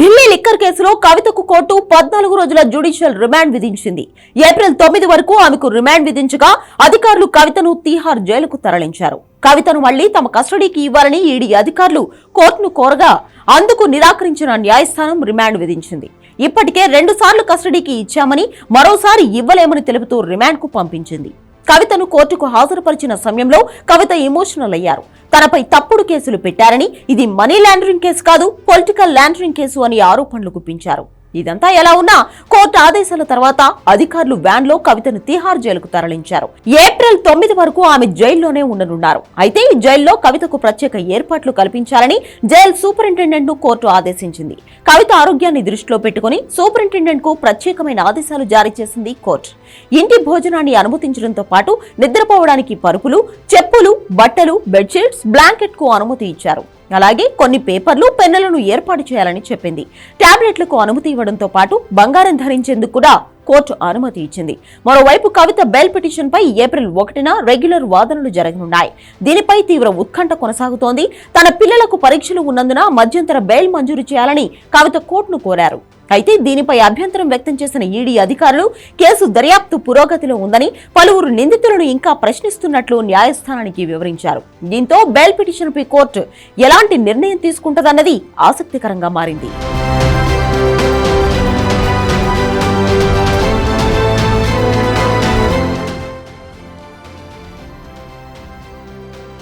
Delhi liquor కేసులో కవితకు court పద్నాలుగు రోజుల జ్యుడిషియల్ రిమాండ్ విధించింది. ఏప్రిల్ తొమ్మిది వరకు ఆమెకు రిమాండ్ విధించగా అధికారులు కవితను తీహార్ జైలుకు తరలించారు. కవితను మళ్ళీ తమ కస్టడీకి ఇవ్వాలని ఈడీ అధికారులు కోర్టును కోరగా అందుకు నిరాకరించిన న్యాయస్థానం రిమాండ్ విధించింది. ఇప్పటికే రెండుసార్లు కస్టడీకి ఇచ్చామని మరోసారి ఇవ్వలేమని తెలుపుతూ రిమాండ్కు పంపించింది. కవితను కోర్టుకు హాజరుపరిచిన సమయంలో కవిత ఎమోషనల్ అయ్యారు. తనపై తప్పుడు కేసులు పెట్టారని ఇది మనీ లాండరింగ్ కేసు కాదు పొలిటికల్ లాండరింగ్ కేసు అని ఆరోపణలు గుప్పించారు. ఇదంతా ఎలా ఉన్నా కోర్టు ఆదేశాల తర్వాత అధికారులు వ్యాన్లో కవితను తిహార్ జైలుకు తరలించారు. ఏప్రిల్ తొమ్మిది వరకు ఆమె జైల్లోనే ఉండనున్నారు. అయితే ఈ జైల్లో కవితకు ప్రత్యేక ఏర్పాట్లు కల్పించాలని జైల్ సూపరింటెండెంట్ను కోర్టు ఆదేశించింది. కవిత ఆరోగ్యాన్ని దృష్టిలో పెట్టుకుని సూపరింటెండెంట్కు ప్రత్యేకమైన ఆదేశాలు జారీ చేసింది కోర్టు. ఇంటి భోజనాన్ని అనుమతించడంతో పాటు నిద్రపోవడానికి పరుపులు చెప్పులు బట్టలు బెడ్షీట్స్ బ్లాంకెట్కు అనుమతి ఇచ్చారు. అలాగే కొన్ని పేపర్లు పెన్నులను ఏర్పాటు చేయాలని చెప్పింది. టాబ్లెట్లకు అనుమతి ఇవ్వడంతో పాటు బంగారం ధరించేందుకు కూడా కోర్టు అనుమతి ఇచ్చింది. మరోవైపు కవిత బెయిల్ పిటిషన్ పై ఏప్రిల్ ఒకటిన రెగ్యులర్ వాదనలు జరగనున్నాయి. దీనిపై తీవ్ర ఉత్కంఠ కొనసాగుతోంది. తన పిల్లలకు పరీక్షలు ఉన్నందున మధ్యంతర బెయిల్ మంజూరు చేయాలని కవిత కోర్టును కోరారు. అయితే దీనిపై అభ్యంతరం వ్యక్తం చేసిన ఈడీ అధికారులు కేసు దర్యాప్తు పురోగతిలో ఉందని పలువురు నిందితులను ఇంకా ప్రశ్నిస్తున్నట్లు న్యాయస్థానానికి వివరించారు. దీంతో బెయిల్ పిటిషన్పై కోర్టు ఎలాంటి నిర్ణయం తీసుకుంటదన్నది ఆసక్తికరంగా మారింది.